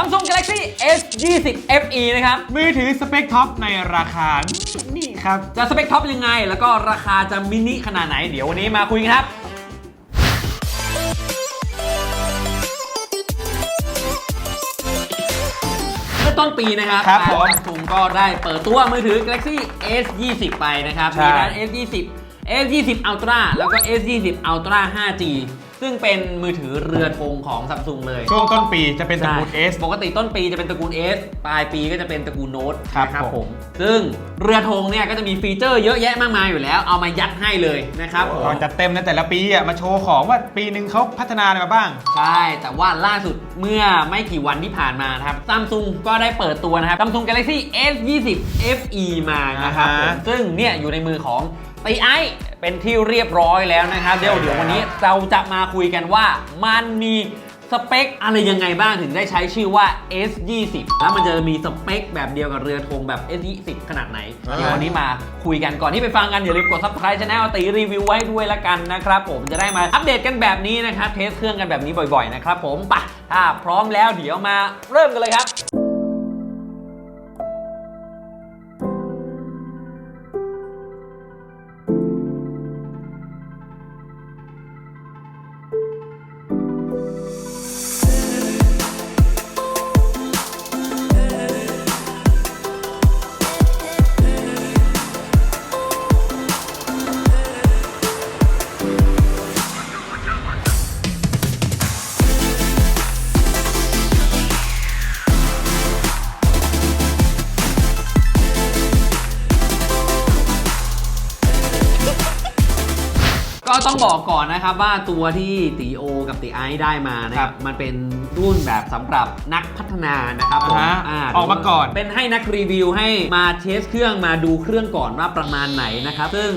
Samsung Galaxy S20 FE นะครับ มือถือสเปคท็อปในราคา นี่ครับ จะสเปคท็อปยังไง แล้วก็ราคาจะมินิขนาดไหน เดี๋ยววันนี้มาคุยกันครับเมื่อต้นปีนะครับครับผมซัมซุงก็ได้เปิดตัวมือถือ Galaxy S20 ไปนะครับใช่มีทั้ง S20 S20 Ultra แล้วก็ S20 Ultra 5G ซึ่งเป็นมือถือเรือธงของซัมซุงเลย ช่วงต้นปีจะเป็นตระกูลใช่ S ปกติต้นปีจะเป็นตระกูล S ปลายปีก็จะเป็นตระกูลโน้ตครับนะผม ซึ่งเรือธงเนี่ยก็จะมีฟีเจอร์เยอะแยะมากมายอยู่แล้ว เอามายัดให้เลยนะครับผม ก่อนจัดเต็มในแต่ละปีอะมาโชว์ของว่าปีหนึ่งเขาพัฒนาอะไรมาบ้าง ใช่ แต่ว่าล่าสุดเมื่อไม่กี่วันที่ผ่านมานะครับซัมซุงก็ได้เปิดตัวนะครับ Samsung Galaxy S20 FE มานะครับอ่าผฮะมซึ่งเนี่ยอยู่ในมือของ ตีไอเป็นที่เรียบร้อยแล้วนะครับ เดี๋ยวเดี๋ยววันนี้เราจะมาคุยกันว่ามันมีสเปคอะไรยังไงบ้างถึงได้ใช้ชื่อว่า S20 แล้วมันจะมีสเปคแบบเดียวกับเรือธงแบบ S20 ขนาดไหนอ่าเดี๋ยววันนี้มาคุยกันก่อนที่ไปฟังกันอย่าลืมกด subscribe channel ตีรีวิวไว้ด้วยละกันนะครับผมจะได้มาอัปเดตกันแบบนี้นะครับ เทสเครื่องกันแบบนี้บ่อยๆนะครับผมไปะถ้าพร้อมแล้วเดี๋ยวมาเริ่มกันเลยครับ บอกก่อนนะครับว่าตัวที่ตีโอ กับตีไอซ์ได้มานะครับมันเป็นรุ่นแบบสำหรับนักพัฒนานะครับผมอ่าฮะาออกมาก่อน เป็นให้นักรีวิวให้มาเทสเครื่องมาดูเครื่องก่อนว่าประมาณไหนนะครับซึ่ง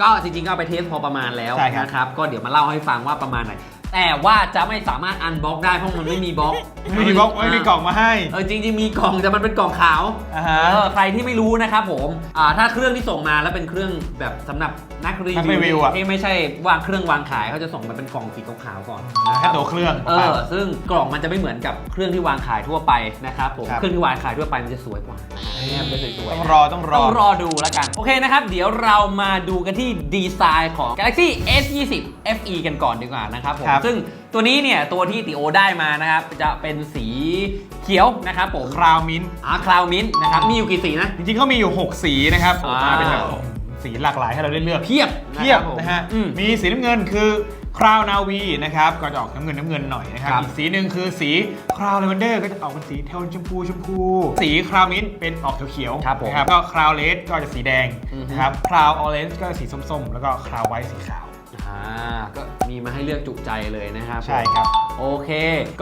ก็จริงๆก็เอาไปเทสพอประมาณแล้วใช่ครับ นะครับก็เดี๋ยวมาเล่าให้ฟังว่าประมาณไหน แต่ว่าจะไม่สามารถอันบ็อกได้เพราะมันไม่มีบล็อกไม่มีบล็อกไม่มีกล่องมาให้ เออจริงๆมีกล่องแต่มันเป็นกล่องขาวอ่าฮะ เออใครที่ไม่รู้นะครับผมอ่าถ้าเครื่องที่ส่งมาแล้วเป็นเครื่องแบบสำหรับนักรีนักรีวิวอะ ที่ไม่ใช่วางเครื่องวางขายเขาจะส่งมาเป็นกล่องสีขาวๆก่อนนะคแค่รับ ตัวเครื่อง เออ ซึ่งกล่องมันจะไม่เหมือนกับเครื่องที่วางขายทั่วไปนะครับผม ครับ เครื่องที่วางขายทั่วไปมันจะสวยกว่าเนี่ยมันจะสวยต้องรอต้องรอ ต้องรอดูแล้วกัน โอเคนะครับ เดี๋ยวเรามาดูกันที่ดีไซน์ของ Galaxy S20 FE กันก่อนดีกว่านะครับผม ครับซึ่งตัวนี้เนี่ยตัวที่ติโอได้มานะครับจะเป็นสีเขียวนะครับผมคราวมิ้นท์อาคลาวมินนะครับมีอยู่กี่สีนะ จริงๆเขามีอยู่ 6 สีนะครับอ่ามมาเป็นแบบสีหลากหลายให้เราได้เลือกเพียบเทียบผม นะฮะอืมมีสีน้ำเงินคือคราวนาวีนะครับก็จะออกน้ำเงินน้ำเงินหน่อยนะครับครับ อีกสีหนึ่งคือสีคราวเลเวนเดอร์ก็จะออกเป็นสีเทาชมพูชมพู สีคราวมิ้นท์เป็นออกเขียวๆครับผมนะครับก็คราวเลดก็จะสีแดงอือฮึนะครับคราวออเรนจ์ก็จะสีส้มๆ แล้วก็คราวไวท์สีขาว อ่าก็มีมาให้เลือกจุใจเลยนะครับใช่ครับ โอเค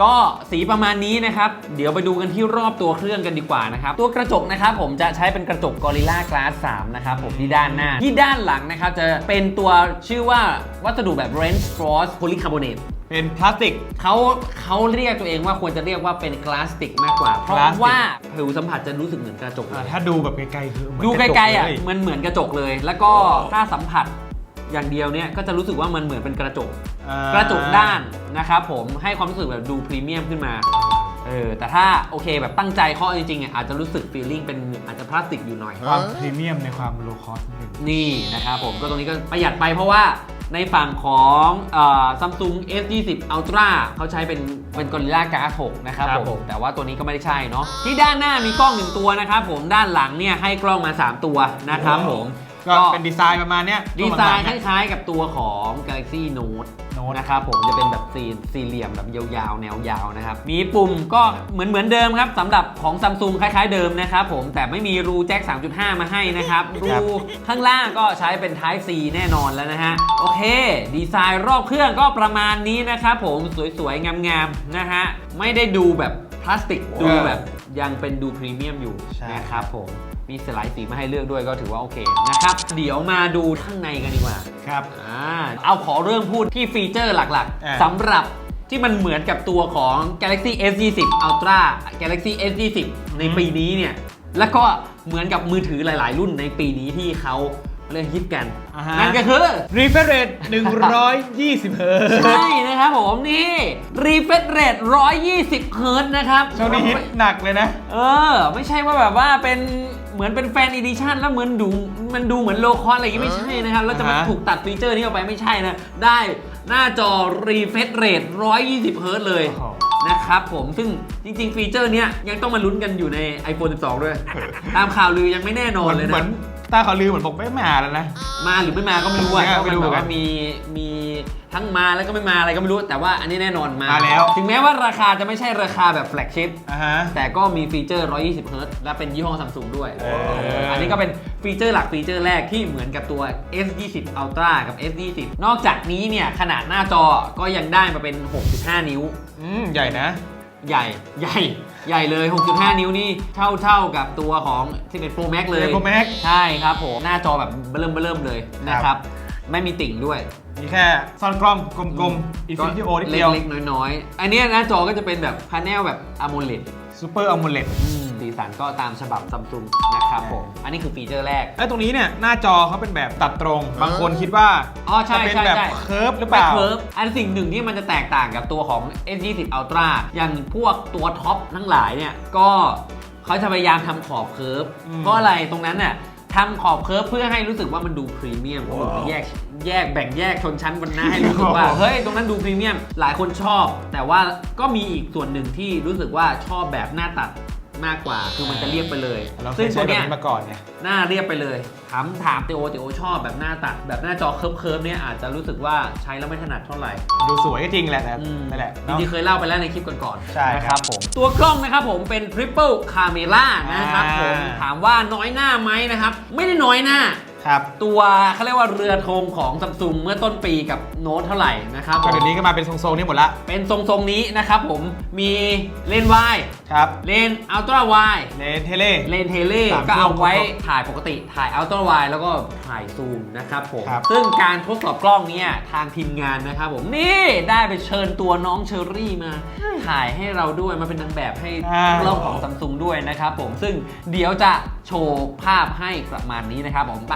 ก็สีประมาณนี้นะครับ เดี๋ยวไปดูกันที่รอบตัวเครื่องกันดีกว่านะครับ ตัวกระจกนะครับผมจะใช้เป็นกระจก Gorilla Glass 3นะครับผมที่ด้านหน้า ที่ด้านหลังนะครับจะเป็นตัวชื่อว่าวัสดุแบบ Range Frost Polycarbonate เป็นพลาสติก เขาเขาเรียกตัวเองว่าควรจะเรียกว่าเป็นพลาสติกมากกว่า เพราะพลาสติก ว่าผิวสัมผัสจะรู้สึกเหมือนกระจกเลอ่ายถ้าดูแบบไกลๆคือเหมือนดูไกลๆอะระจมันเหมือนกระจกเลย แล้วก็ถ้าสัมผัส อย่างเดียวเนี่ยก็จะรู้สึกว่ามันเหมือนเป็นกระจก อ่ากระจกด้านนะครับผมให้ความรู้สึกแบบดูพรีเมียมขึ้นมาเออแต่ถ้าโอเคแบบตั้งใจเคาะจริงๆอะอาจจะรู้สึกฟีลลิ่งเป็นอาจจะพลาสติกอยู่หน่อย ความพรีเมียมในความโลคอสนิดนึง นี่นะครับผมก็ตรงนี้ก็ประหยัดไปเพราะว่าในฝั่งของเอ่อ Samsung S20 Ultra เขาใช้เป็นเป็น Gorilla Glass 6นะครับครับผผม ม แต่ว่าตัวนี้ก็ไม่ได้ใช่เนาะที่ด้านหน้ามีกล้องหนึ่งตัวนะครับผมด้านหลังเนี่ยให้กล้องมา 3 ตัวนะครับผม ก็เป็นดีไซน์ประมาณเนี้ยดีไซน์คช่วงหลังๆล้ายๆกับตัวของ Galaxy Note Note นะครับผมจะเป็นแบบสี่สี่เหลี่ยมแบบยาวๆ แนวยาวนะครับ มีปุ่มก็เหมือนเหมือนเดิมครับสำหรับของ Samsung คล้ายๆเดิมนะครับผมแต่ไม่มีรูแจ็ค 3.5 มาให้นะครับครับ รูข้างล่างก็ใช้เป็น Type C แน่นอนแล้วนะฮะ โอเค ดีไซน์รอบเครื่องก็ประมาณนี้นะครับผมสวยๆ งามๆ นะฮะ ไม่ได้ดูแบบพลาสติกดูแบบยังเป็นดูพรีเมียมอยู่ใช่นะครับผม มีสไลด์สีมาให้เลือกด้วยก็ถือว่าโอเคนะครับ เดี๋ยวมาดูข้างในกันดีกว่าครับ อ่าเอาขอเรื่องพูดที่ฟีเจอร์หลักอ่า ๆสำหรับที่มันเหมือนกับตัวของ Galaxy S20 Ultra Galaxy S20 ในปีนี้เนี่ย แล้วก็เหมือนกับมือถือหลาย ๆ รุ่นในปีนี้ที่เขาเรื่องฮิตกัน อ่าฮะ นั่นก็คือ refresh rate 120เฮิร์ตซ์ใช่นะครับผมนี่ refresh rate 120 เฮิร์ตซ์นะครับ ช่วงนี้ฮิตหนักเลยนะ เออ ไม่ใช่ว่าแบบว่าเป็น เหมือนเป็นแฟนอีดิชั่นแล้วเหมือนดูมันดูเหมือนโลคอสอะไรอย่างงี้ไม่ใช่นะครับ แล้วจะมาอ่าฮะ ถูกตัดฟีเจอร์นี้ออกไปไม่ใช่นะ ได้หน้าจอ refresh rate 120เฮิร์ตซ์เลยโอ้โหนะครับผมซึ่งจริง ๆ ฟีเจอร์เนี้ยยังต้องมาลุ้นกันอยู่ใน iPhone 12 ด้วย ตามข่าวลือยังไม่แน่นอนเลยเหมืนะ อน ตาเขาลือเหมือนบอกไม่มาแล้วนะ มาหรือไม่มาก็ไม่รู้อะไม่เพราะมันรู้แบบเหมือนกัว่านมีมีทั้งมาแล้วก็ไม่มาอะไรก็ไม่รู้ แต่ว่าอันนี้แน่นอนมามาแล้ว ถึงแม้ว่าราคาจะไม่ใช่ราคาแบบแฟลกชิพอ่าฮะ แต่ก็มีฟีเจอร์ 120เฮิร์ตซ์และเป็นยี่ห้อซัมซุงด้วยเอออัอันนี้ก็เป็นฟีเจอร์หลักฟีเจอร์แรกที่เหมือนกับตัว S20 Ultra กับ S20 นอกจากนี้เนี่ยขนาดหน้าจอก็ยังได้มาเป็น 6.5 นิ้ว อืมใหญ่นะ ใหญ่ใหญ่ ใหญ่เลย 6.5 นิ้วนี่เท่าเท่ากับตัวของ11 Pro Max เลย11 Pro Max ใช่ครับผม หน้าจอแบบเบิ่มเบิ่มเลยนะคครัรับบไม่มีติ่งด้วย มีแค่ซ่อนกล้องกลมๆ Infinity O นิดเดียวเล็กๆน้อยๆ อันเนี้ยหน้าจอก็จะเป็นแบบพาเนลแบบ AMOLED Super AMOLED สี สันก็ตามฉบับซัมซุงนะครับผม อันนี้คือฟีเจอร์แรก ไอ้ตรงนี้เนี่ยหน้าจอเขาเป็นแบบตัดตรง บางคนคิดว่าอ๋อใช่จะเป็นใช่แบบใช่เคิร์ฟหรือเปล่า ไม่เคิร์ฟอันสิ่งหนึ่งที่มันจะแตกต่างกับตัวของ S20 Ultra อย่างพวกตัวท็อปทั้งหลายเนี่ยก็เขาจะพยายามทำขอบเคิร์ฟอืม เพราะอะไรตรงนั้นน่ะทำขอบเคิร์ฟเพื่อให้รู้สึกว่ามันดูพรีเมียมว้าวแยกแยกแบ่งแยกชนชั้นบนหน้าให้รู้สึกว่า เฮ้ย ตรงนั้นดูพรีเมียม หลายคนชอบ แต่ว่าก็มีอีกส่วนหนึ่งที่รู้สึกว่าชอบแบบหน้าตัด มากกว่า คือมันจะเรียบไปเลยเราเคซึ่ยงตัใช้วแบบเนี้ยนี้มาก่อนไงหน้าเรียบไปเลยถามถามเตโอเตโอชอบแบบหน้าตัด แบบหน้าจอเคิร์ฟเคิร์ฟเนี่ยอาจจะรู้สึกว่าใช้แล้วไม่ถนัดเท่าไหร่ ดูสวยก็จริงแหละแต่อืมนั่นแหละจเนาะริงๆเคยเล่าไปแล้วในคลิปก่อนๆใช่นะครับผม ตัวกล้องนะครับผมเป็น triple camera นะครับผมอ่าถามว่าน้อยหน้าไหมนะครับ ไม่ได้น้อยหน้าครับตัวเขาเรียกว่าเรือธงของซัมซุงเมื่อต้นปีกับโน้ตเท่าไหร่นะครับผก็มเดี๋ยวนี้ก็มาเป็นทรงๆนี้หมดละ เป็นทรงๆนี้นะครับผมมีเลนส์วายครับ เลนส์อัลตร้าวายเลนเทเล่เลนเทเล่สามก็เอาไว้กล้องถ่ายปกติถ่ายอัลตร้าไวแล้วก็ถ่ายซูมนะครับผม ครับ ซึ่งการทดสอบกล้องเนี่ยทางทีมงานนะครับผม นี่ได้ไปเชิญตัวน้องเชอรี่มา ถ่ายให้เราด้วยมาเป็นนางแบบให้อ่ากล้องของซัมซุงด้วยนะครับผมซึ่งเดี๋ยวจะโชว์ภาพให้ประมาณนี้นะครับผมไป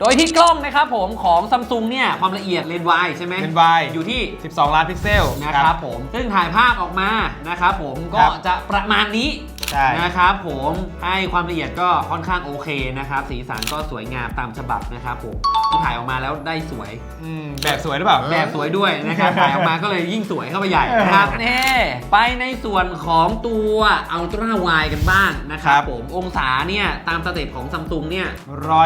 โดยที่กล้องนะครับผมของซัมซุงเนี่ยความละเอียดเลนส์วายใช่ไหมเลนส์วายอยู่ที่ 12 ล้านพิกเซลนะครับผมซึ่งถ่ายภาพออกมานะครับผมก็ครับจะประมาณนี้ ใช่ นะครับผมให้ความละเอียดก็ค่อนข้างโอเคนะครับ สีสันก็สวยงามตามฉบับนะครับผมที่ถ่ายออกมาแล้วได้สวย อืมแบบสวยหรือเปล่า แบบสวยด้วยนะครับ ถ่ายออกมาก็เลยยิ่งสวยเข้าไปใหญ่นะครับนี่ไปในส่วนของตัวอัลตร้าไวกันบ้างนะครับครับผมองศาเนี่ยตามสเต็ปของซัมซุงเนี่ย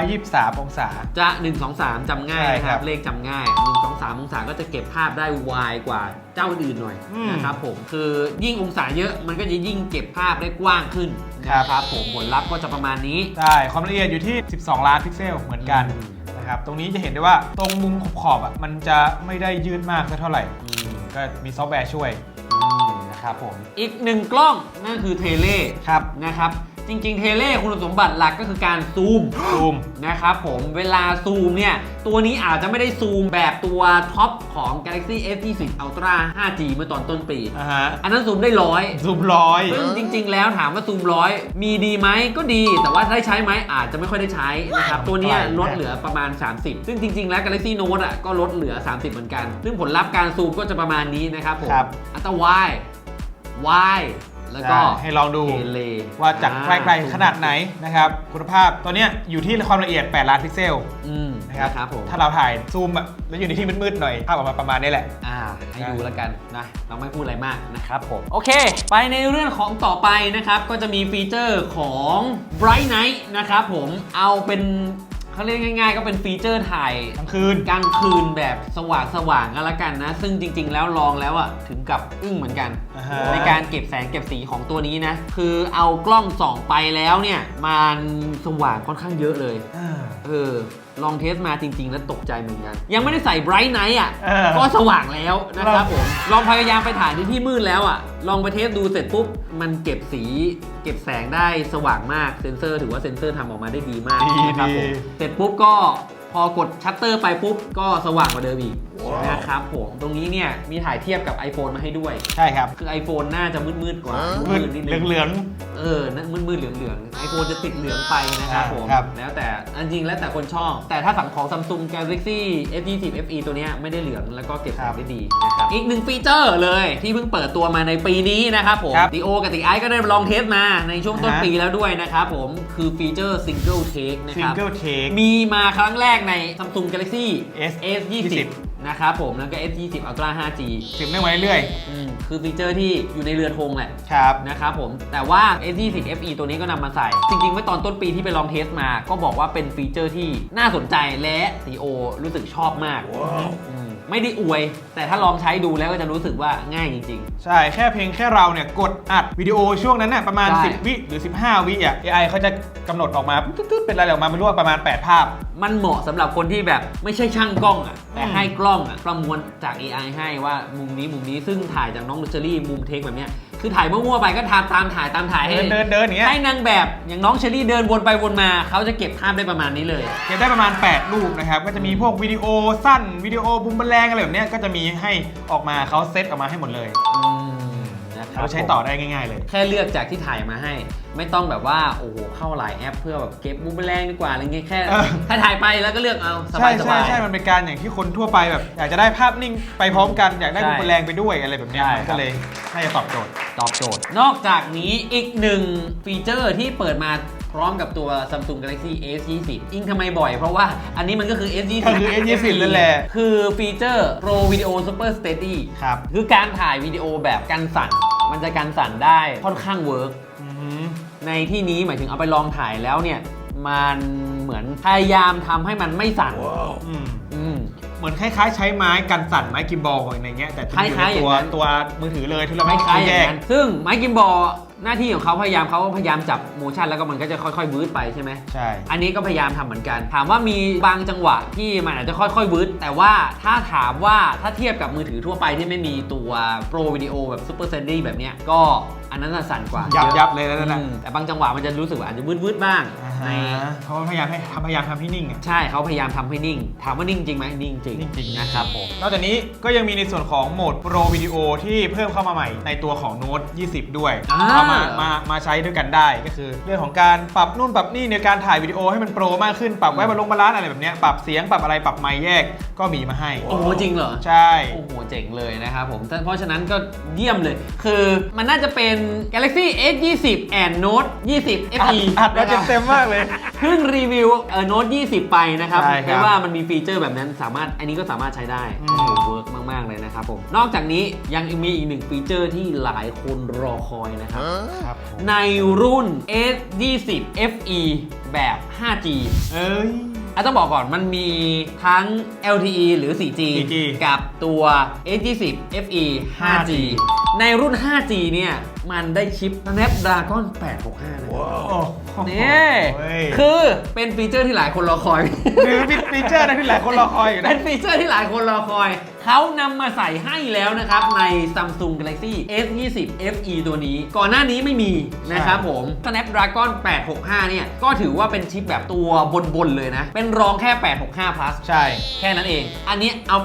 123 องศา จะ 1 2 3จำง่ายใช่นะคครัรับบเลขจำง่าย 1 2 3 องศาก็จะเก็บภาพได้ไวกว่าเจ้าอื่นหน่อยอืมนะครับผมคือยิ่งองศาเยอะมันก็จะยิ่งเก็บภาพได้กว้างขึ้นครับ นะครับผมผลลัพธ์ก็จะประมาณนี้ ใช่ความละเอียดอยู่ที่ 12 ล้านพิกเซลเหมือนกันอืม นะครับตรงนี้จะเห็นได้ว่าตรงมุมขอบๆอะมันจะไม่ได้ยืดมากสักเท่าไหร่ อืมก็มีซอฟต์แวร์ช่วยอืมนะครับผม อีกหนึ่งกล้องนั่นคือเทเลครับ นะครับ จริง ๆ เทเลคุณสมบัติหลักก็คือการซูม ซูม นะครับผมเวลาซูมเนี่ย ตัวนี้อาจจะไม่ได้ซูมแบบตัวท็อปของ Galaxy S20 Ultra 5G เมื่อตอนต้นปี อ่าฮะ อันนั้นซูมได้ร้อยซูมร้อย ซึ่งจริง ๆ แล้วถามว่าซูมร้อยมีดีไหมก็ดี แต่ว่าได้ใช้ไหมอาจจะไม่ค่อยได้ใช้นะครับ ตัวเนี้ยไกลนะลดเหลือประมาณ 30 ซึ่งจริง ๆ แล้ว Galaxy Note อะก็ลดเหลือ 30 เหมือนกัน ซึ่งผลลัพธ์การซูมก็จะประมาณนี้นะครับผมครับ อัลตร้าไวไว แล้วก็ใช่ให้ลองดูเทเลว่าจากใกล้ๆขนาดไหนนะครับคุณภาพตัวเนี้ยอยู่ที่ความละเอียด 8 ล้านพิกเซลอืมนะครับนะครับผมถ้าเราถ่ายซูมอะแล้วอยู่ในที่มืดๆหน่อยภาพออกมาประมาณนี้แหละอ่าให้ดูแล้วกันนะเราไม่พูดอะไรมากนะครับผมโอเค ไปในเรื่องของต่อไปนะครับก็จะมีฟีเจอร์ของ Bright Night นะครับผมเอาเป็น เขาเรียกง่ายๆ ก็เป็นฟีเจอร์ถ่ายทั้งคืนกลางคืนแบบสว่างสว่างๆก็แล้วกันนะ ซึ่งจริง ๆ แล้วลองแล้วอะถึงกับอึ้งเหมือนกัน อ่าฮะ ในการเก็บแสงเก็บสีของตัวนี้นะ คือเอากล้องส่องไปแล้วเนี่ย มันสว่างค่อนข้างเยอะเลย อ่า เออ ลองเทสมาจริง ๆ แล้วตกใจเหมือนกัน ยังไม่ได้ใส่ Bright Night อะ เออก็สว่างแล้วนะครับลองผม ลองพยายามไปถ่ายในที่มืดแล้วอะ ลองไปเทสดูเสร็จปุ๊บ มันเก็บสี เก็บแสงได้สว่างมากเซนเซอร์ ถือว่าเซนเซอร์ทำออกมาได้ดีมากดีนะครับผมดี เสร็จปุ๊บก็ พอกดชัตเตอร์ไปปุ๊บ ก็สว่างกว่าเดิมอีกนะครับผมตรงนี้เนี่ยมีถ่ายเทียบกับ iPhone มาให้ด้วย ใช่ครับ คือ iPhone น่าจะมืดๆกว่ามืดนิดนึงเหลืองเออนั่นมืดๆเหลืองๆ iPhone จะติดเหลืองไปนะครับผมครับแล้วแต่อันจริงแล้วแต่คนชอบ แต่ถ้าสั่งของ Samsung Galaxy S20 FE ตัวเนี้ยไม่ได้เหลืองแล้วก็เก็บของได้ดีนะครับอีกหนึ่งฟีเจอร์เลยที่เพิ่งเปิดตัวมาในปีนี้นะครับผมครับดีโอกับติไอก็ได้ลองเทสมาในช่วงต้นอ่าฮะปีแล้วด้วยนะครับผมคือฟีเจอร์ Single Take นะซิคงรับเกิลเทคมีมาครั้งแรกใน Samsung Galaxy S S20 นะครับผมแล้วก็ S20 Ultra 5G สิบเนื่องมาเรื่อยอืมคือฟีเจอร์ที่อยู่ในเรือธงแหละๆ ครับ นะครับผม แต่ว่า S20 FE ตัวนี้ก็นำมาใส่ จริงๆเมื่อตอนต้นปีที่ไปลองเทสมา ก็บอกว่าเป็นฟีเจอร์ที่น่าสนใจและตีโอรู้สึกชอบมากอืม ไม่ได้อวย แต่ถ้าลองใช้ดูแล้วก็จะรู้สึกว่าง่ายจริง ใช่แค่เพียงแค่เราเนี่ยกดอัดวิดีโอช่วงนั้นน่ะประมาณ ใช่ 10 วิหรือ 15 วิอะ AI เขาจะกำหนดออกมาตึ๊ดๆเป็นอะไรออกมาไม่รู้ว่าประมาณ 8 ภาพ ๆ มันเหมาะสำหรับคนที่แบบไม่ใช่ช่างกล้องอะแต่อืมให้กล้องอะประมวลจาก AI ให้ว่ามุมนี้มุมนี้ซึ่งถ่ายจากน้องลูเชอรี่มุมเทคแบบเนี้ยคือถ่ายมั่วๆไปก็ทำตามถ่ายตามถ่ายให้เดินเดินเดินอย่างเงี้ยให้นางแบบอย่างน้องเชอรี่เดินวนไปวนมาเขาจะเก็บภาพได้ประมาณนี้เลย เก็บได้ประมาณ 8 รูปนะครับ ก็จะมีพวกวิดีโอสั้นวิดีโอบุมแมลงอะไรแบบเนี้ยก็จะมีให้ออกมาเขาเซตออกมาให้หมดเลย อืมนะครับเราใช้ต่อได้ง่าย ๆเลย แค่เลือกจากที่ถ่ายมาให้ไม่ต้องแบบว่าโอ้โหเข้าหลายแอปเพื่อแบบเก็บมุมแมลงดีกว่าอะไรเงี้ยแค่เออ ถ้าถ่ายไปแล้วก็เลือกเอาสใช่บายสใช่บาย ใช่มันเป็นการอย่างที่คนทั่วไปแบบอยากจะได้ภาพนิ่งไปพร้อมกัน อยากได้ใช่บุมแมลงไปด้วยอะไรแบบเนี้ยใช่มันครัก็บ เลยน่าจะตอบโจทย์ ตอบโจทย์ นอกจากนี้อีกหนึ่งฟีเจอร์ที่เปิดมาพร้อมกับตัว Samsung Galaxy S20 อิงทำไมบ่อยเพราะว่าอันนี้มันก็คือ S20 ก็คือ S20 นั่นแหละ คือฟีเจอร์ Pro Video Super Steady ครับ คือการถ่ายวิดีโอแบบกันสั่น มันจะกันสั่นได้ค่อนข้างเวิร์กอือหือ ในที่นี้หมายถึงเอาไปลองถ่ายแล้วเนี่ย มันเหมือนพยายามทำให้มันไม่สั่นอืม อืม เหมือนคล้ายๆ ใช้ไม้กันสั่นไม้กิมบอลอะไรเงี้ยแต่ที่อยู่คล้ายๆในตัวอย่างนั้น ตัวมือถือเลยที่เราคไม่ล้ายๆอแยย่ากงนั้นซึ่งไมค์กิมบอลหน้าที่ของเขาพยายามเขาพยายามจับโมชั่นแล้วก็มันก็จะค่อยๆวืดไปใช่ไหม ใช่ อันนี้ก็พยายามทำเหมือนกัน ถามว่ามีบางจังหวะที่มันอาจจะค่อยๆวืดแต่ว่าถ้าถามว่าถ้าเทียบกับมือถือทั่วไปที่ไม่มีตัวโปรวิดีโอแบบซูเปอร์เซนดี้แบบเนี้ยก็ อันนั้นน่ะสั่นกว่ายับอะยับเลยแล้วนั่นอืนะมแต่บางจังหวะมันจะรู้สึกว่าอาจจะวืดๆบ้าง อ่า ในฮะเพราะว่าพยายามให้ทำพยายามทำให้นิ่งอะ ใช่เขาพยายามทำให้นิ่ง ถามว่านิ่งจริงไหมนิ่งจริงนิ่งจริง นะครับผม นอกจากนี้ก็ยังมีในส่วนของโหมด Pro Video ที่เพิ่มเข้ามาใหม่ในตัวของ Note 20 ด้วยอ่า เอามามามาใช้ด้วยกันได้ก็คือ เรื่องของการปรับนู่นปรับนี่ในการถ่ายวิดีโอให้มันโปรมากขึ้นปรับไว้บนลงบาลานซ์อะไรแบบเนี้ยปรับเสียงปรับอะไรปรับไมค์แยกก็มีมาให้โอ้โหจริงเหรอ ใช่ โอ้โห เจ๋งเลยนะครับผมเพราะฉะนั้นก็เยี่ยมเลย คือมันน่าจะเป็น Galaxy S20 and Note 20 FE อัดมานะครับเต็มๆมากเลยเพิ่งรีวิวเออ Note 20 ไปนะครับใช่ครับไม่ว่ามันมีฟีเจอร์แบบนั้นสามารถอันนี้ก็สามารถใช้ได้อืโอ้มโหเวิร์กมาก ๆ เลยนะครับผม นอกจากนี้ยังมีอีกหนึ่งฟีเจอร์ที่หลายคนรอคอยนะครับ ครับผมในรุ่น S20 FE แบบ 5G เอ้ยอะต้องบอกก่อนมันมีทั้ง LTE หรือ 4G 4G กับตัว S20 FE 5G ในรุ่น 5G เนี่ยมันได้ชิป Snapdragon 865นะครับโอ้นี่เว้ยคือเป็นฟีเจอร์ที่หลายคนรอคอยคือฟีเจอร์นะที่หลายคนรอคอยอยู่เป็นะนฟีเจอร์ที่หลายคนรอคอย เขานำมาใส่ให้แล้วนะครับ ใน Samsung Galaxy S20 FE ตัวนี้ ก่อนหน้านี้ไม่มีนะครับผม Snapdragon 865 เนี่ย ก็ถือว่าเป็นชิปแบบตัวบน ๆ เลยนะ เป็นรองแค่ 865 plus ใช่ แค่นั้นเอง อันนี้เอา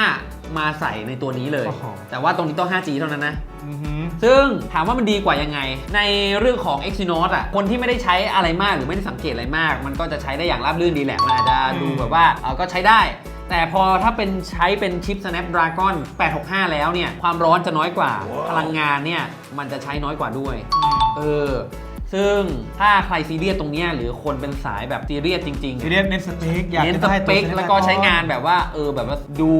865 มาใส่ในตัวนี้เลยโอ้โหแต่ว่าตรงนี้ต้อง 5G เท่านั้นนะอือหือ ซึ่งถามว่ามันดีกว่ายังไง ในเรื่องของ Exynos อะคนที่ไม่ได้ใช้อะไรมากหรือไม่ได้สังเกตอะไรมาก มันก็จะใช้ได้อย่างราบรื่นดีแหละ มันอาจจะดูแบบว่าเออก็ใช้ได้แต่พอถ้าเป็นใช้เป็นชิป Snapdragon 865 แล้วเนี่ย ความร้อนจะน้อยกว่า พลังงานเนี่ย มันจะใช้น้อยกว่าด้วย เออ ซึ่งถ้าใครซีเรียสตรงเนี้ยหรือคนเป็นสายแบบซีเรียสจริงๆซีเรียสเน้นสเปคอยากเน้นจะสได้เปตัวค Snapdragon แล้วก็ใช้งานแบบว่าเออแบบว่าดู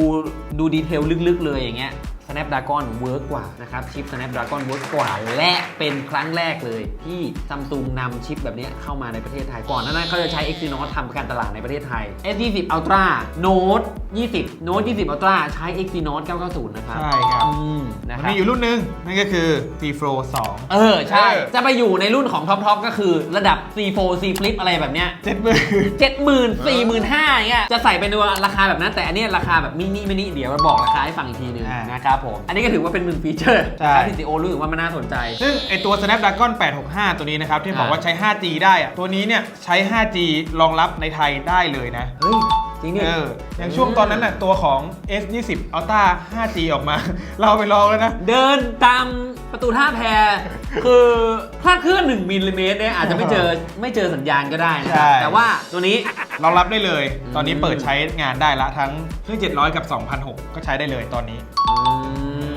ดูดีเทลลึกๆเลยอย่างเงี้ย Snapdragon เวิร์กกว่านะครับชิป Snapdragon เวิร์กกว่า และเป็นครั้งแรกเลย ที่ Samsung นำชิปแบบเนี้ยเข้ามาในประเทศไทย ก่อนหนานั้นเขาจะใช้ Exynos ทำการตลาดในประเทศไทย S20 Ultra Note 20 Note 20 Ultra ใช้ Exynos 990 นะครับ ใช่ครับอืมนะมันครับมีอยู่รุ่นหนึงนั่นก็คือ T Pro 2 เออ ใช่ เออ จะไปอยู่ในรุ่นของท็อปๆก็คือระดับ C4 C Flip อะไรแบบเนี้ย เจ็ดหมื่น เจ็ดหมื่นสี่หมื่นห้าอย่างเงี้ยจะใส่เป็นตัวราคาแบบนั้น แต่อันเนี้ยราคาแบบมินิมินิเดี๋ยวมาบอกราคาให้ฟังอีกทีนึงอ่านนะครับผม อันนี้ก็ถือว่าเป็นหนึ่งฟีเจอร์ใช่ ที่ซีโอรู้สึกว่ามันน่าสนใจ ซึ่งไอตัว Snapdragon 865 ตัวนี้นะครับ ที่บอกว่าใช้ 5G ได้อะตัวนี้เนี่ยใช้ 5G รองรับในไทยได้เลยนะ เฮ้ย จริงดิ เอออย่างช่วงตอนนั้นน่ะตัวของ S20 Ultra 5G ออกมา เราไปลองแล้วนะ เดินตาม ประตูท่าแพคือถ้าเคลื่อน1มิลลิเมตรเนี่ยอาจจะไม่เจอไม่เจอสัญญาณก็ได้นะครับใช่ แต่ว่าตัวนี้เรารับได้เลย ตอนนี้อืมเปิดใช้งานได้ละทั้งเครื่อง700 กับ 2,006 ก็ใช้ได้เลยตอนนี้ อื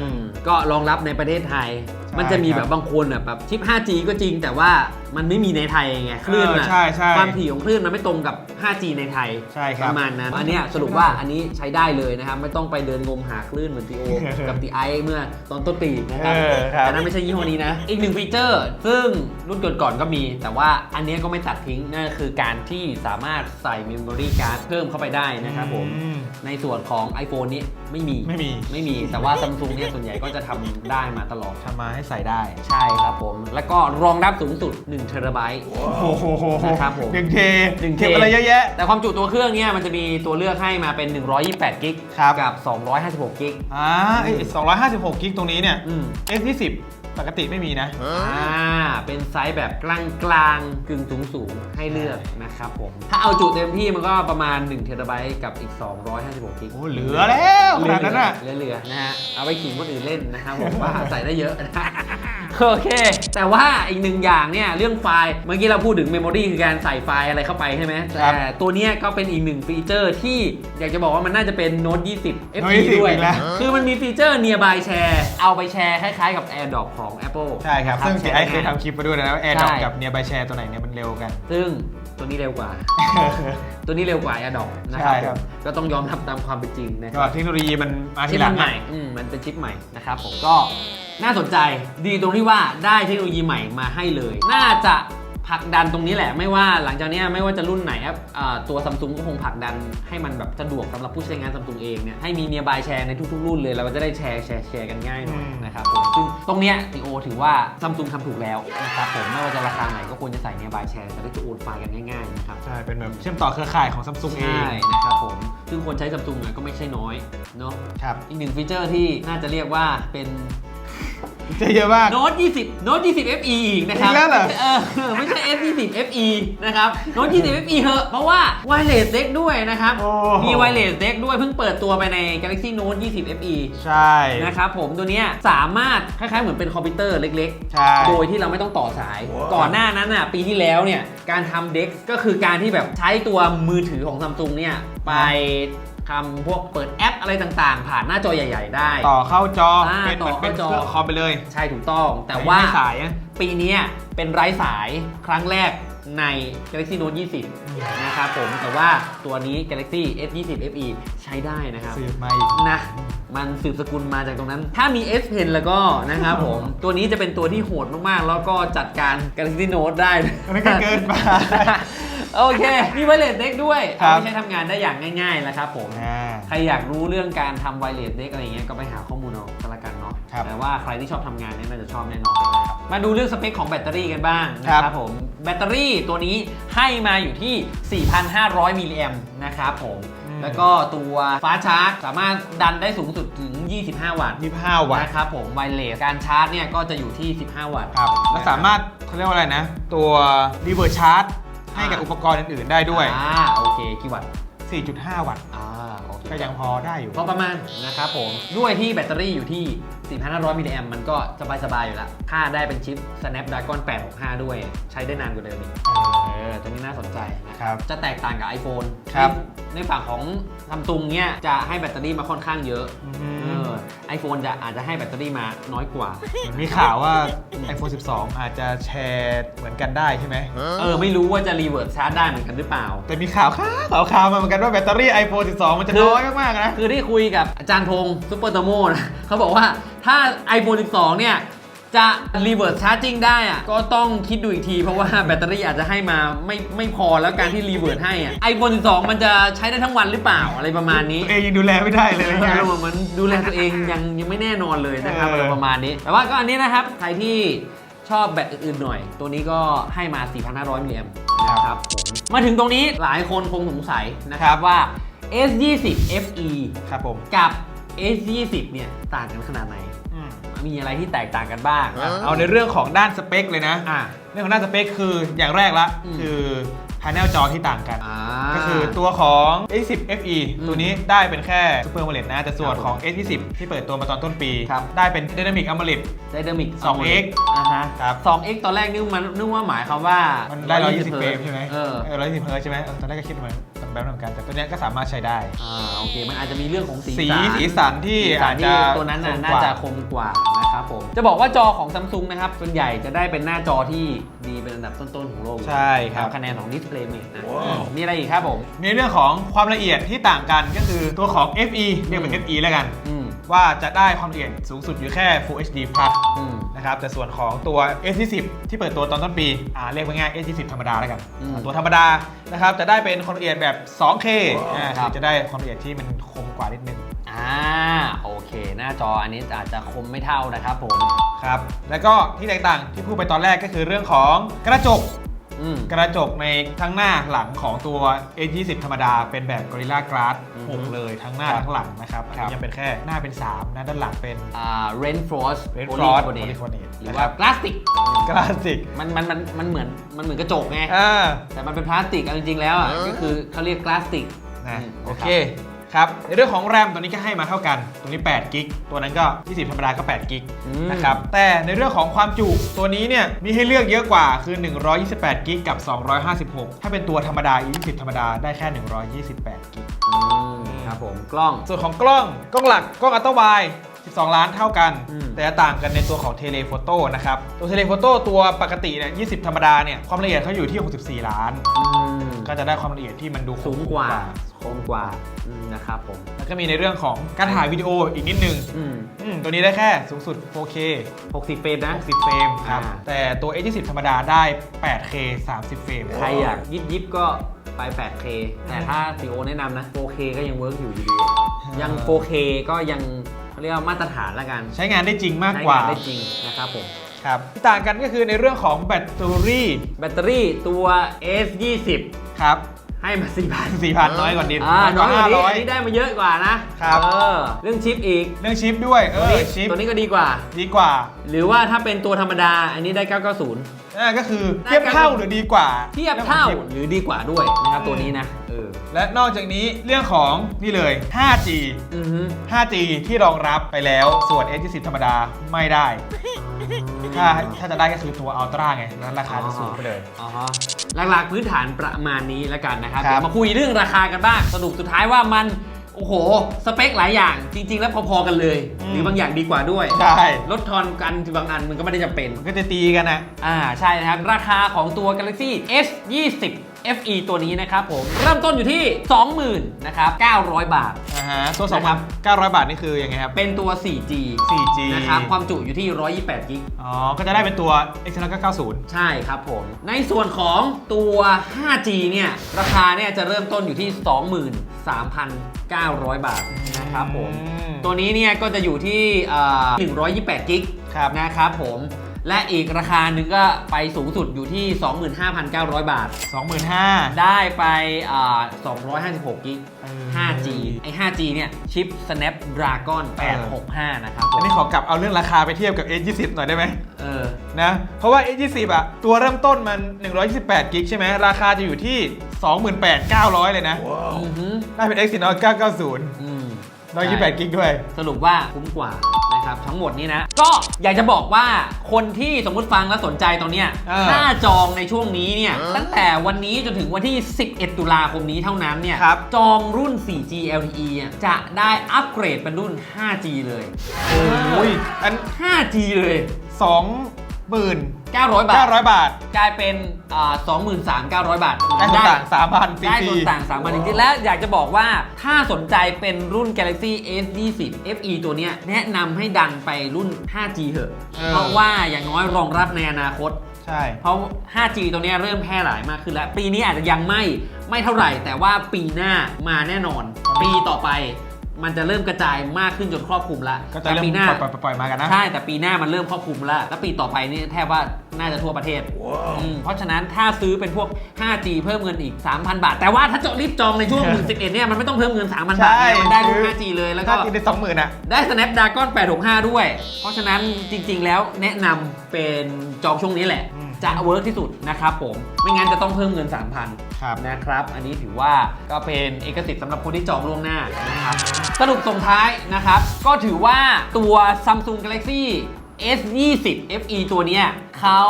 มก็รองรับในประเทศไทยใช่มันจะมีคแบรับบบางคนอะแบบชิป 5G ก็จริง แต่ว่ามันไม่มีในไทยไงคลื่นเอออะใช่ใช่ความถี่ของคลื่นมันไม่ตรงกับ 5G ในไทยใช่คปรับระมาณนั้นอันเนี้ยสรุปว่าอันนี้ใช้ได้เลยนะครับไม่ต้องไปเดินงมหาคลื่นเหมือนทีโอกับทีไอเมื่อตอนต้นปีนะครับเออครับ แต่นั้นไม่ใช่ยี่ห้อนี้นะ อีกหนึ่งฟีเจอร์ ซึ่งรุ่นก่อนๆก็มี แต่ว่าอันเนี้ยก็ไม่ตัดทิ้งนั่นก็คือการที่สามารถใส่เมมโมรี่การ์ดเพิ่มเข้าไปได้นะครับผม อืม ในส่วนของ iPhone นี้ไม่มีไม่มี ไม่มีแต่ว่า Samsung เนี่ยส่วนใหญ่ก็จะทำได้มาตลอด ทำมาให้ใส่ได้ ใช่ครับผม แล้วก็รองรับสูงสุด1เทราไบต์ โอ้โหนะครับผม หนึ่งเทหนึ่งเก็บอะไรเยอะแยะ แต่ความจุตัวเครื่องเนี่ยมันจะมีตัวเลือกให้มาเป็น 128 กิกครับ กับ 256 กิก อ่าไอ้256กิกตรงนี้เนี่ย อืม S20 ปกติไม่มีนะ อ่า เป็นไซส์แบบกลางกลางๆกึ่งสูงสูงๆให้เลือกนะครับผม ถ้าเอาจุเต็มที่มันก็ประมาณ1เทราไบต์กับอีก 256 กิก โอ้เหลือแล้วขนาดนั้นน่ะเหลือๆนะฮะ เอาไปขิงคนอื่นเล่นนะครับผมว่าใส่ได้เยอะโอเค แต่ว่าอีกหนึ่งอย่างเนี่ยเรื่องไฟล์ เมื่อกี้เราพูดถึงเมมโมรีคือการใส่ไฟล์อะไรเข้าไปใช่ไหมครับแต่ตัวเนี้ยก็เป็นอีกหนึ่งฟีเจอร์ที่อยากจะบอกว่ามันน่าจะเป็น Note 20 Note FE 20ด้วยอีกแล้วคือมันมีฟีเจอร์ Nearby Share เอาไปแชร์คล้ายๆกับ AirDrop ของ Apple ใช่ครับ ซึ่งนะเสียไอเคยทำคลิปมาด้วยนะว่าแอร์ดรอปใช่กับเนียบายแชร์ตัวไหนเนี่ยมันเร็วกัน ซึ่ง ตัวนี้เร็วกว่า ตัวนี้เร็วกว่า AirDrop นะคใช่รับครับผมก็ต้องยอมรับตามความเป็นจริงนะคก็รับเทคโนโลยีมันมาทีชิปหลัมังนใหม่อืมมันเป็นชิปใหม่นะครับผมก็น่าสนใจดีตรงที่ว่าได้เทคโนโลยีใหม่มาให้เลย น่าจะ ผลักดันตรงนี้แหละ ไม่ว่าหลังจากเนี้ยไม่ว่าจะรุ่นไหนครับอ่าตัวซัมซุงก็คงผลักดันให้มันแบบสะดวกสำหรับผู้ใช้งานซัมซุงเองเนี่ยให้มีเนียบายแชร์ในทุกๆ รุ่นเลยเราก็จะได้แชร์แชร์แชร์กันง่ายหน่อยอืมนะครับผมซึ่งตรงเนี้ยทีโอถือว่าซัมซุงทำถูกแล้วนะครับผมไม่ว่าจะราคาไหนก็ควรจะใส่เนียบายแชร์จะได้จะโอนไฟล์กันง่ายๆนะครับใช่เป็นแบบเชื่อมต่อเครือข่ายของซัมซุงเอใช่งนะครับผมซึ่งคนใช้ซัมซุงก็ไม่ใช่น้อยเนาะครับอีกหนึ่งฟีเจอร์ที่น่าจะเรียกว่าเป็น เจะเยอะมาก Note 20 Note 20 FE อีกนะครับอีกแล้วเหรอเออ ไม่ใช่ S 20 FE นะครับ Note 20 FE เหอะ เพราะว่า Wireless Deck ด้วยนะครับ โอ้มี Wireless Deck ด้วยเพิ่งเปิดตัวไปใน Galaxy Note 20 FE ใช่ นะครับผมตัวเนี้ยสามารถคล้ายๆ เหมือนเป็นคอมพิวเตอร์เล็กใช่ ๆ โดยที่เราไม่ต้องต่อสายก่อนหน้านั้นอะปีที่แล้วเนี่ย การทำเด็กก็คือการที่แบบใช้ตัวมือถือของซัมซุงเนี่ยไป ทำพวกเปิดแอปอะไรต่างๆ ผ่านหน้าจอใหญ่ ๆ ได้ ต่อเข้าจออ่าเป็นเหมือนเป็นต่อเคเข้าจอ รื่องคอมไปเลยใช่ถูกต้อง แต่ว่าไม่สายอะ ปีเนี้ยเป็นไร้สายครั้งแรก ใน Galaxy Note 20 นะครับผม แต่ว่าตัวนี้ Galaxy S 20 FE ใช้ได้นะครับ สืบมาอีก นะมันสืบสกุลมาจากตรงนั้น ถ้ามี S Pen แล้วก็นะครับผม ตัวนี้จะเป็นตัวที่โหดมาก ๆ แล้วก็จัดการ Galaxy Note ได้ อันนั้นก็เกินไป โอเค มีไวเลสเด็กด้วยครัเอาบ ไปใช้ทำงานได้อย่างง่ายๆแล้วครับผม อ่า ใครอยากรู้เรื่องการทำไวเลสเด็กอะไรเงี้ยก็ไปหาข้อมูลเอา ครับแต่ว่าใครที่ชอบทำงานเนี่ยน่าจะชอบแน่นอนนะครับมาดูเรื่องสเปคของแบตเตอรี่กันบ้างนะคครัรับบผมแบตเตอรี่ตัวนี้ให้มาอยู่ที่ 4,500 มิลลิแอมป์นะครับผมอืม แล้วก็ตัวฟ้าชาร์จสามารถดันได้สูงสุดถึง 25 วัตต์ยี่สิบห้าวัตต์นะครับผมไวเลสการชาร์จเนี่ยก็จะอยู่ที่ 15 วัตต์ ครับแล้วสามารถเขาเรียกว่าอะไรนะ ตัวรีเวิร์ชาร์จให้กับอุปกรณ์อื่นๆได้ด้วย อ่าโอเคกี่วัตต์ 4.5 วัตต์ อ่าโอเคก็ยังพอได้อยู่ พอประมาณนะครับผมด้วยที่แบตเตอรี่อยู่ที่ 4,500 มิลลิแอมมันก็สบายๆอยู่แล้วค่าได้เป็นชิป Snapdragon 865 ด้วย ใช้ได้นานกว่าเดิมอีกเออตัวนี้น่าสนใจนะครับ จะแตกต่างกับ iPhone ครับ ในในฝั่งของซัมซุงเนี่ยจะให้แบตเตอรี่มาค่อนข้างเยอะ อืเอม อไอโฟนจะอาจจะให้แบตเตอรี่มาน้อยกว่า มีข่าวว่า iPhone 12 อาจจะแชร์เหมือนกันได้ใช่ไหม เออ ไม่รู้ว่าจะรีเวิร์สชาร์จได้เหมือนกันหรือเปล่า แต่มีข่าวข่าวข่าวข่าวมาเหมือนกันว่าแบตเตอรี่ iPhone 12 มันจะคือน้อยมากๆนะ คือที่คุยกับอาจารย์พงศ์ซุปเปอร์โตโมนะเขาบอกว่าถ้า iPhone 12 เนี่ย จะรีเวิร์สชาร์จิ่งได้อะก็ต้องคิดดูอีกที เพราะว่าแบตเตอรี่อาจจะให้มาไม่ไม่พอแล้วการที่รีเวิร์สให้อะ iPhone 12 มันจะใช้ได้ทั้งวันหรือเปล่าอะไรประมาณนี้ ตัวเองยังดูแลไม่ได้เลยเอไงอมันดูแลตัวเองยังยังไม่แน่นอนเลยนะครับเอออ อะไรประมาณนี้ แต่ว่าก็อันนี้นะครับ ใครที่ชอบแบตอื่นๆหน่อย ตัวนี้ก็ให้มา 4,500มิลลิแอมป์นะครับผมมาถึงตรงนี้หลายคนคงสงสัยนะครับว่า S20 FE ครับผม กับ S20 เนี่ยต่างกันขนาดไหนอื มมีอะไรที่แตกต่างกันบ้าง เอาในเรื่องของด้านสเปคเลยนะ อะ เรื่องของด้านสเปคคืออย่างแรกละอืม คือไฮ panel จอที่ต่างกัน อ่า ก็คือตัวของ A10 FE อืมตัวนี้ได้เป็นแค่ Super AMOLED นะแต่ส่วนของ A20 ที่เปิดตัวมาตอนต้นปี ครับ ได้เป็น Dynamic AMOLED ไดนามิก 2x อ่าฮะ ครับ 2x ตอนแรกนึกมันนึกว่าหมายความว่า มันได้ 120เฟรมใช่ไหมเออเออ 120เฮิร์ตซ์ใช่ไหมเออตอนแรกก็คิดว่ามัน แบบเหมือนกันแต่ตัวเนี้ยก็สามารถใช้ได้ อ่าโอเคมันอาจจะมีเรื่องของสีสีสันสีสันที่สีสัอานจที่จะตัวนั้นน่ะคมน่ากว่าจะคมกว่านะครับผมจะบอกว่าจอของซัมซุงนะครับส่วนใหญ่จะได้เป็นหน้าจอที่ดีเป็นอันดับต้นๆของโลกใช่ครับ คะแนนของ Display m a t นะมีอะไรอีกครับผมมีเรื่องของความละเอียดที่ต่างกันก็คือตัวของ FE เรียกเป็น FE แล้วกัน อืม ว่าจะได้ความละเอียดสูงสุดอยู่แค่ Full HD Plus อืม นะครับแต่ส่วนของตัว S20 ที่เปิดตัวตอนต้นปีอ่าเรียกว่าง่าย S20 ธรรมดาแล้วกันอืมตัวธรรมดานะครับจะได้เป็นความละเอียดแบบ 2K อ่าครับคือจะได้ความละเอียดที่มันคมกว่านิดนึง อ่าโอเค หน้าจออันนี้อาจจะคมไม่เท่านะครับผม ครับ แล้วก็ที่แตกต่างที่พูดไปตอนแรกก็คือเรื่องของกระจก อืม กระจกในทั้งหน้าหลังของตัว A20 ธรรมดาเป็นแบบ Gorilla Glass อือฮึ6เลยทั้งหน้าครับทั้งหลังนะครับอันครับนี้ยังเป็นแค่หน้าเป็น3นะด้านหลังเป็น อ่า Reinforced Reinforced Polycarbonate Polycarbonate หรือว่าพลาสติก กลาสสิกมันมันมันมันเหมือนมันเหมือนกระจกไง อ่า แต่มันเป็นพลาสติกเอาจริงๆแล้วอะก็คือเขาเรียกพลาสติกนะอืมโอเค ครับในเรื่องของแรมตัวนี้ก็ให้มาเท่ากัน ตัวนี้8กิกตัวนั้นก็ 20 ธรรมดาก็8กิกอืมนะครับแต่ในเรื่องของความจุตัวนี้เนี่ยมีให้เลือกเยอะกว่าคือ 128กิกกับ 256 ถ้าเป็นตัวธรรมดา 20 ธรรมดาได้แค่ 128กิกอืมครับผมกล้องส่วนของกล้องกล้องหลักกล้องอัลตร้าไวด์12 ล้านเท่ากันอืมแต่จะต่างกันในตัวของเทเลโฟโต้นะครับ ตัวเทเลโฟโต้ตัวปกติเนี่ย20 ธรรมดาเนี่ยความละเอียดเขาอยู่ที่ 64 ล้านอืมก็จะได้ความละเอียดที่มันดูสูงกว่าคมกว่าอืม นะครับผม แล้วก็มีในเรื่องของการถ่ายวิดีโออีกนิดนึงอืมอืมตัวนี้ได้แค่สูงสุด 4K 60เฟรมนะ 60 เฟรมครับ อ่า แต่ตัว A20 ธรรมดาได้ 8K 30 เฟรม ใครอยากยิบยิบก็ไป 8K แต่ถ้าซีโอแนะนำนะ 4K ก็ยังเวิร์กอยู่อยู่ดี ยัง 4K ก็ยังเขาเรียกว่ามาตรฐานละกันใช้งานได้จริงมากใช้กว่างานได้จริงนะครับผม ครับที่ต่างกันก็คือในเรื่องของแบตเตอรี่แบตเตอรี่ตัว S20 ครับ ให้มา4,000 4,000น้อยกว่านิดอ่าน้อยกว่านี้500อันนี้ได้มาเยอะกว่านะครับ เออเรื่องชิปอีกเรื่องชิปด้วย เอตัวอนี้ชิปตัวนี้ก็ดีกว่า ดีกว่า หรือว่าถ้าเป็นตัวธรรมดา อันนี้ได้ 990 อ่าก็คือเทียบเท่าหรือดีกว่าเทียบเท่ารื่องของชิปหรือดีกว่าด้วยนะครับตัวนี้นะเออและนอกจากนี้เรื่องของนี่เลย 5G อือฮึ 5G ที่รองรับไปแล้วส่วน S20 ธรรมดาไม่ได้ ถ้าถ้าจะได้ก็คือตัว Ultra ไงนั้นราคาจะสูงไปเลย อ๋อฮะหลักๆพื้นฐานประมาณนี้แล้วกันนะครับครับ เดี๋ยวมาคุยเรื่องราคากันบ้างสรุปสุดท้ายว่ามัน โอ้โห สเปคหลายอย่างจริง ๆ แล้วพอๆกันเลยหรือบางอย่างดีกว่าด้วยใช่ลดทอนกันบางอันมันก็ไม่ได้จำเป็นมันก็จะตีกันนะ อ่าใช่นะครับ ราคาของตัว Galaxy S 20 FE ตัวนี้นะครับผม เริ่มต้นอยู่ที่ 20,000นะครับ900 บาทอ่า ฮะตัวนะครับ 2,900 บาทนี่คือยังไงครับ เป็นตัว 4G 4G นะครับ ความจุอยู่ที่ 128 กิก อ๋อ ก็จะได้เป็นตัว Exynos 990 ใช่ครับผม ในส่วนของตัว 5G เนี่ย ราคาเนี่ยจะเริ่มต้นอยู่ที่ 23,900 บาทนะครับผมอืมตัวนี้เนี่ยก็จะอยู่ที่อ่า128 กิกครับนะครับผม และอีกราคาหนึ่งก็ไปสูงสุดอยู่ที่ 25,900 บาท 25,000ได้ไปอ่า256กิกเออ 5G ไอ้ 5G เนี่ยชิป Snapdragon 865 นะครับผอันมนี้ขอกลับเอาเรื่องราคาไปเทียบกับ S20 หน่อยได้ไหมเออ นะเพราะว่า S20 อะ ตัวเริ่มต้นมัน 128กิกใช่ไหมราคาจะอยู่ที่ 28,900 เลยนะอือหือได้เป็น Exynos 990 อืม128กิกด้วย สรุปว่าคุ้มกว่า นะครับ ทั้งหมดนี้นะ ก็อยากจะบอกว่าคนที่สมมุติฟังแล้วสนใจตอนเนี้ยเออถ้าจองในช่วงนี้เนี่ย ตั้งแต่วันนี้จนถึงวันที่ 11 ตุลาคมนี้เท่านั้นเนี่ย ครับ จองรุ่น 4G LTE อะจะได้อัปเกรดเป็นรุ่น 5G เลย โอ้ยอัน 5G เลย20,000 900 บาท 900 บาท กลายเป็นอ่า23,900บาท ได้ส่วนต่าง3,000ฟได้รีส่วนต่าง3พันจริงๆและอยากจะบอกว่าถ้าสนใจเป็นรุ่น Galaxy S20 FE ตัวเนี้ยแนะนำให้ดันไปรุ่น 5G เถอะเออเพราะว่าอย่างน้อยรองรับในอนาคต ใช่ เพราะ 5G ตัวเนี้ยเริ่มแพร่หลายมากขึ้นแล้ว ปีนี้อาจจะยังไม่ไม่เท่าไหร่ แต่ว่าปีหน้ามาแน่นอน ปีต่อไป มันจะเริ่มกระจายมากขึ้นจนครอบคลุมแล้วก็จะเริ่มแต่ปีหน้าปล่อยๆปล่อยๆมากันนะ ใช่แต่ปีหน้ามันเริ่มครอบคลุมแล้วแล้วปีต่อไปนี่แทบว่าน่าจะทั่วประเทศอืมเพราะฉะนั้นถ้าซื้อเป็นพวก 5G เพิ่มเงินอีก 3,000 บาท แต่ว่าถ้าจะรีบจองในช่วง 11เนี่ยมันไม่ต้องเพิ่มเงิน 3,000 บาทใช่ไงมันได้รุ่นคือ 5G เลยแล้วก็ ถ้ากินได้20,000อะ ได้ Snapdragon 865 ด้วย เพราะฉะนั้นจริง ๆ แล้วแนะนำเป็นจองช่วงนี้แหละ อืม จะเวิร์กที่สุดนะครับผมไม่งั้นจะต้องเพิ่มเงิน 3,000ครับนะครับ อันนี้ถือว่าก็เป็นเอกสิทธิ์สำหรับคนที่จองล่วงหน้านะครับสรุปส่งท้ายนะครับ ก็ถือว่าตัว Samsung Galaxy S20 FE ตัวเนี้ยเขา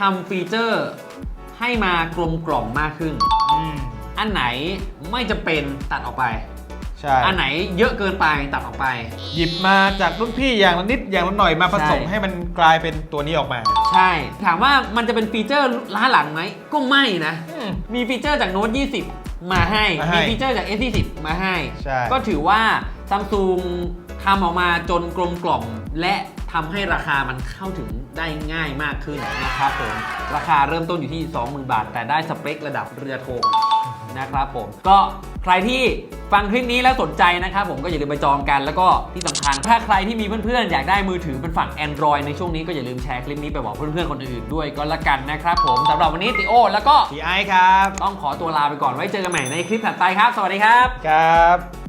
ทำฟีเจอร์ให้มากลมกล่อมมากขึ้นอืมอันไหนไม่จำเป็นตัดออกไป ใช่ อันไหนเยอะเกินไปตัดออกไป หยิบมาจากรุ่นพี่อย่างละนิดอย่างละหน่อยมาผสมใช่ ให้มันกลายเป็นตัวนี้ออกมา ใช่ ถามว่ามันจะเป็นฟีเจอร์ล้าหลังไหมก็ไม่นะอืมมีฟีเจอร์จากโน้ต20 มาให้ มาให้มีฟีเจอร์จาก S20 มาให้ ใช่ ก็ถือว่า Samsung ทำออกมาจนกลมกล่อม และทำให้ราคามันเข้าถึงได้ง่ายมากขึ้นนะครับผม ราคาเริ่มต้นอยู่ที่ 20,000 บาท แต่ได้สเปคระดับเรือธงนะครับผม ก็ ใครที่ฟังคลิปนี้แล้วสนใจนะครับผมก็อย่าลืมไปจองกันแล้วก็ที่สำคัญถ้าใครที่มีเพื่อนๆ อยากได้มือถือเป็นฝั่ง Android ในช่วงนี้ก็อย่าลืมแชร์คลิปนี้ไปบอกเพื่อนๆ คนอื่นๆด้วยก็แล้วกันนะครับผมสำหรับวันนี้ติโอ แล้วก็ทีไอครับ ต้องขอตัวลาไปก่อนไว้เจอกันใหม่ในคลิปถัดไปครับ สวัสดีครับ ครับ